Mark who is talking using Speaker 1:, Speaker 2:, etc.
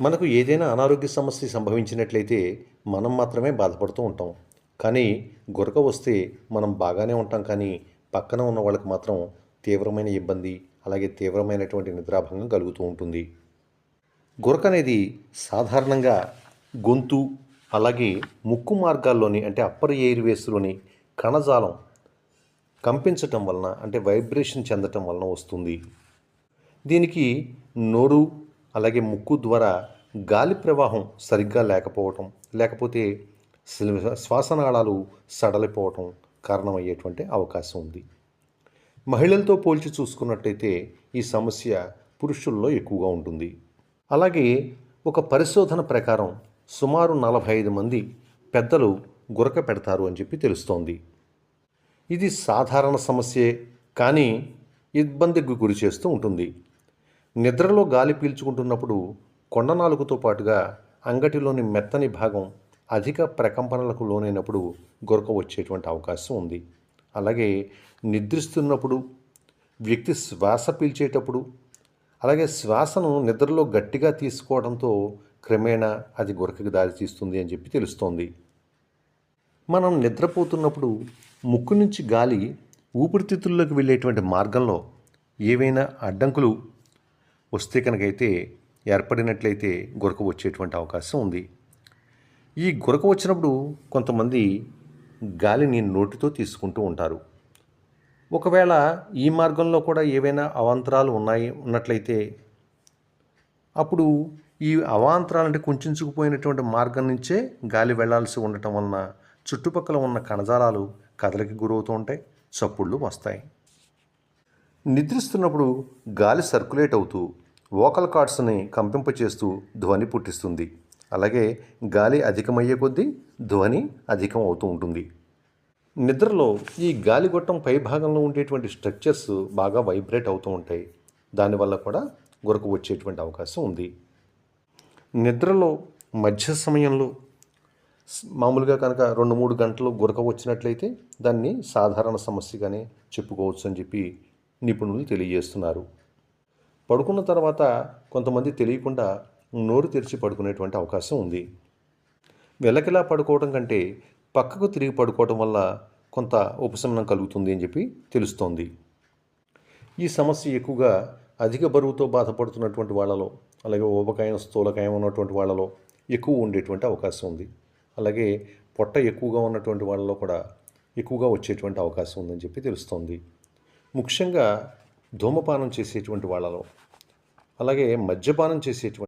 Speaker 1: మనకు ఏదైనా అనారోగ్య సమస్య సంభవించినట్లయితే మనం మాత్రమే బాధపడుతూ ఉంటాం. కానీ గురక వస్తే మనం బాగానే ఉంటాం. కానీ పక్కన ఉన్న వాళ్ళకి మాత్రం తీవ్రమైన ఇబ్బంది అలాగే తీవ్రమైనటువంటి నిద్రాభంగం కలుగుతూ ఉంటుంది. గురక అనేది సాధారణంగా గొంతు అలాగే ముక్కు మార్గాల్లోని అంటే అప్పర్ ఎయిర్వేస్లోని కణజాలం కంపించటం వలన అంటే వైబ్రేషన్ చెందటం వలన వస్తుంది. దీనికి నోరు అలాగే ముక్కు ద్వారా గాలి ప్రవాహం సరిగ్గా లేకపోవటం లేకపోతే శ్వాసనాళాలు సడలిపోవటం కారణమయ్యేటువంటి అవకాశం ఉంది. మహిళలతో పోల్చి చూసుకున్నట్టయితే ఈ సమస్య పురుషుల్లో ఎక్కువగా ఉంటుంది. అలాగే ఒక పరిశోధన ప్రకారం సుమారు నలభై ఐదు మంది పెద్దలు గురక పెడతారు అని చెప్పి తెలుస్తోంది. ఇది సాధారణ సమస్యే కానీ ఇబ్బందికి గురి చేస్తూ ఉంటుంది. నిద్రలో గాలి పీల్చుకుంటున్నప్పుడు కొండ నాలుగుతో పాటుగా అంగటిలోని మెత్తని భాగం అధిక ప్రకంపనలకు లోనైనప్పుడు గొరక వచ్చేటువంటి అవకాశం ఉంది. అలాగే నిద్రిస్తున్నప్పుడు వ్యక్తి శ్వాస పీల్చేటప్పుడు అలాగే శ్వాసను నిద్రలో గట్టిగా తీసుకోవడంతో క్రమేణా అది గొరకకి దారితీస్తుంది అని చెప్పి తెలుస్తోంది. మనం నిద్రపోతున్నప్పుడు ముక్కు నుంచి గాలి ఊపిరితిత్తుల్లోకి వెళ్ళేటువంటి మార్గంలో ఏవైనా అడ్డంకులు వస్తే కనుకైతే ఏర్పడినట్లయితే గురక వచ్చేటువంటి అవకాశం ఉంది. ఈ గురక వచ్చినప్పుడు కొంతమంది గాలిని నోటితో తీసుకుంటూ ఉంటారు. ఒకవేళ ఈ మార్గంలో కూడా ఏవైనా అవాంతరాలు ఉన్నాయి ఉన్నట్లయితే అప్పుడు ఈ అవాంతరాలు అంటే కుంచుకుపోయినటువంటి మార్గం నుంచే గాలి వెళ్ళాల్సి ఉండటం వలన చుట్టుపక్కల ఉన్న కణజాలాలు కదలికి గురవుతూ ఉంటాయి చప్పుళ్ళు వస్తాయి. నిద్రిస్తున్నప్పుడు గాలి సర్క్యులేట్ అవుతూ వోకల్ కార్డ్స్ని కంపింపచేస్తూ ధ్వని పుట్టిస్తుంది. అలాగే గాలి అధికమయ్యే కొద్దీ ధ్వని అధికం అవుతూ ఉంటుంది. నిద్రలో ఈ గాలిగొట్టం పై భాగంలో ఉండేటువంటి స్ట్రక్చర్స్ బాగా వైబ్రేట్ అవుతూ ఉంటాయి. దానివల్ల కూడా గురకు వచ్చేటువంటి అవకాశం ఉంది. నిద్రలో మధ్య సమయంలో మామూలుగా కనుక రెండు మూడు గంటలు గురక వచ్చినట్లయితే దాన్ని సాధారణ సమస్యగానే చెప్పుకోవచ్చు అని చెప్పి నిపుణులు తెలియజేస్తున్నారు. పడుకున్న తర్వాత కొంతమంది తెలియకుండా నోరు తెరిచి పడుకునేటువంటి అవకాశం ఉంది. వెలకిలా పడుకోవడం కంటే పక్కకు తిరిగి పడుకోవడం వల్ల కొంత ఉపశమనం కలుగుతుంది అని చెప్పి తెలుస్తోంది. ఈ సమస్య ఎక్కువగా అధిక బరువుతో బాధపడుతున్నటువంటి వాళ్ళలో అలాగే ఊబకాయం స్థూలకాయం ఉన్నటువంటి వాళ్ళలో ఎక్కువ ఉండేటువంటి అవకాశం ఉంది. అలాగే పొట్ట ఎక్కువగా ఉన్నటువంటి వాళ్ళలో కూడా ఎక్కువగా వచ్చేటువంటి అవకాశం ఉందని చెప్పి తెలుస్తోంది. ముఖ్యంగా ధూమపానం చేసేటువంటి వాళ్ళలో. అలాగే మద్యపానం చేసేటువంటి